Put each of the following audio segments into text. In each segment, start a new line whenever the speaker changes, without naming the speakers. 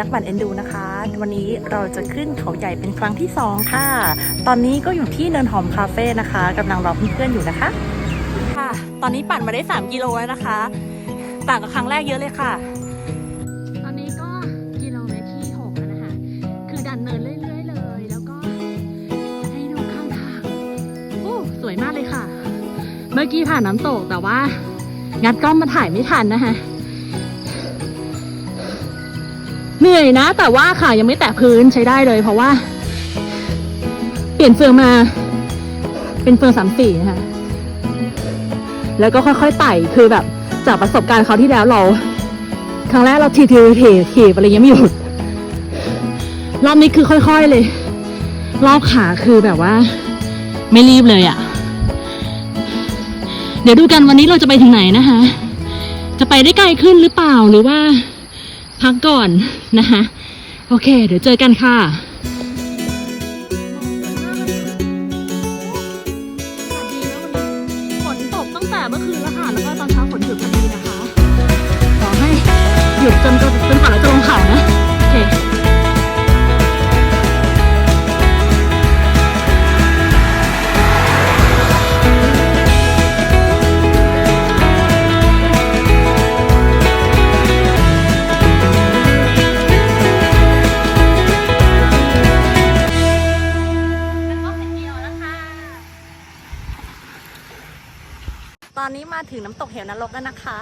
นักบั่นเอ็นดูนะคะ วันนี้เราจะขึ้นเขาใหญ่เป็นครั้งที่ 2 ค่ะ ตอนนี้ก็อยู่ที่เนินหอมคาเฟ่นะคะกำลังรอเพื่อนๆอยู่นะคะ ค่ะ ตอนนี้ปั่นมาได้ 3 กิโลแล้วนะคะ ต่างกับครั้งแรกเยอะเลยค่ะ
ตอนนี้ก็กิโลเมตรที่6แล้วนะคะ คือดันเนินเรื่อยๆเลย แล้วก็ให้ดูข้างทางโอ้สวยมากเลยค่ะ เมื่อกี้ผ่านน้ำตกแต่ว่า งัดกล้องมาถ่ายไม่ทันนะคะ เหนื่อยนะ แต่ว่าค่ะยังไม่แตะพื้นใช้ได้เลย เพราะว่า เปลี่ยนเฟืองมา เป็นเฟืองสามสี่นะคะแล้วก็ค่อยๆไต่คือแบบจากประสบการณ์เขาที่แล้วเรา ครั้งแรกเราทีทีทีทีอะไรยังไม่หยุดรอบนี้คือค่อยๆเลย รอบขาคือแบบว่า ไม่รีบเลยอะ่ะ เดี๋ยวดูกันวันนี้เราจะไปถึงไหนนะคะ จะไปได้ไกลขึ้นหรือเปล่าหรือว่า พักก่อนนะคะโอเค เดี๋ยวเจอกันค่ะฝนตกตั้งแต่เมื่อคืนแล้วค่ะ แล้วก็ตอนเช้าฝนหยุดพอดีนะคะ ขอให้หยุดจนจน
ตอนนี้มาถึงน้ำตกเหวนรกแล้วนะคะ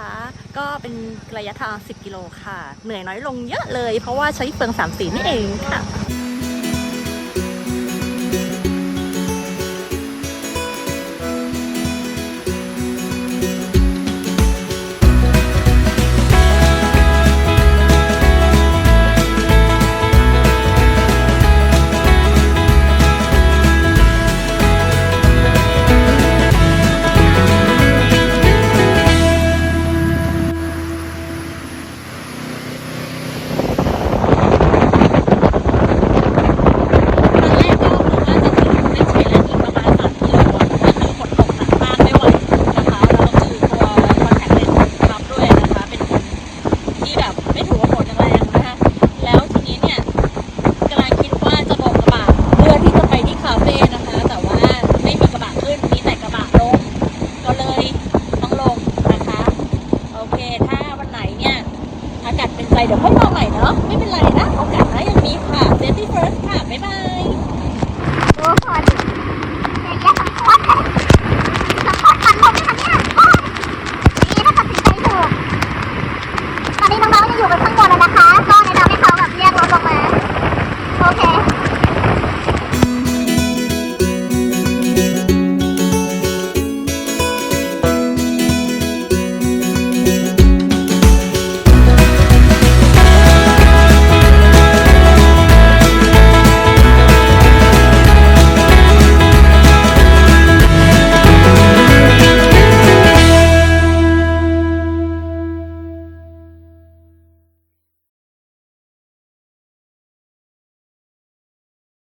ก็เป็นระยะทาง 10 กิโลค่ะ เหนื่อยน้อยลงเยอะเลย เพราะว่าใช้เฟืองสามสีนี่เองค่ะ